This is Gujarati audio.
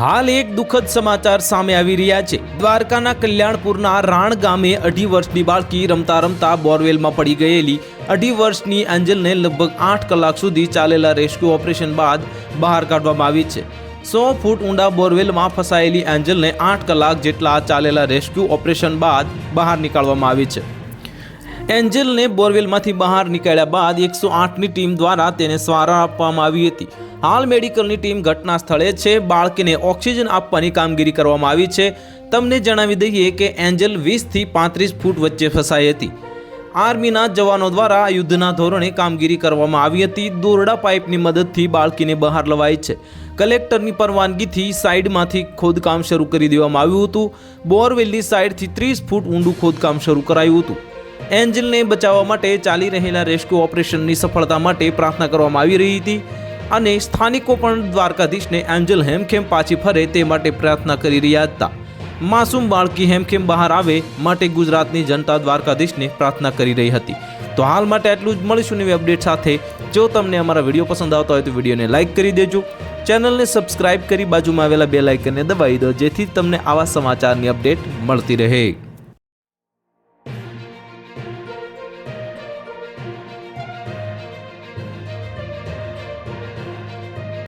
હાલ એક દુઃખદ સમાચાર સામે આવી રહ્યા છે. દ્વારકાના કલ્યાણપુરના રાણ ગામે અઢી વર્ષની બાળકી રમતા રમતા બોરવેલમાં પડી ગયેલી. અઢી વર્ષની એન્જલને લગભગ આઠ કલાક સુધી ચાલેલા રેસ્ક્યુ ઓપરેશન બાદ બહાર કાઢવામાં આવી છે. સો ફૂટ ઊંડા બોરવેલમાં ફસાયેલી એન્જલને આઠ કલાક જેટલા ચાલેલા રેસ્ક્યુ ઓપરેશન બાદ બહાર નીકાળવામાં આવી છે. એન્જલને બોરવેલમાંથી બહાર નીકળ્યા બાદ એકસો આઠની ટીમ દ્વારા તેને સારવાર આપવામાં આવી હતી. હાલ મેડિકલની ટીમ ઘટના સ્થળે છે. બાળકીને ઓક્સિજન આપવાની કામગીરી કરવામાં આવી છે. તમને જણાવી દઈએ કે એન્જલ વીસથી પાંત્રીસ ફૂટ વચ્ચે ફસાઈ હતી. આર્મીના જવાનો દ્વારા યુદ્ધના ધોરણે કામગીરી કરવામાં આવી હતી. દોરડા પાઇપની મદદથી બાળકીને બહાર લવાઈ છે. કલેક્ટરની પરવાનગીથી સાઈડમાંથી ખોદકામ શરૂ કરી દેવામાં આવ્યું હતું. બોરવેલની સાઇડથી ત્રીસ ફૂટ ઊંડું ખોદકામ શરૂ કરાયું હતું. એન્જલને બચાવવા માટે ચાલી રહેલા રેસ્ક્યુ ઓપરેશનની સફળતા માટે પ્રાર્થના કરવામાં આવી રહી હતી અને સ્થાનિકો પણ દ્વારકાધીશને એન્જલ હેમખેમ પાછી ફરે તે માટે પ્રાર્થના કરી રહ્યા હતા. માસૂમ બાળકી હેમખેમ બહાર આવે માટે ગુજરાતની જનતા દ્વારકાધીશને પ્રાર્થના કરી રહી હતી. તો હાલ માટે આટલું જ. મળીશું નવી અપડેટ સાથે. જો તમને અમારા વીડિયો પસંદ આવતા હોય તો વિડીયોને લાઇક કરી દેજો. ચેનલને સબસ્ક્રાઇબ કરી બાજુમાં આવેલા બે લાઇકનને દબાવી દો જેથી તમને આવા સમાચારની અપડેટ મળતી રહે.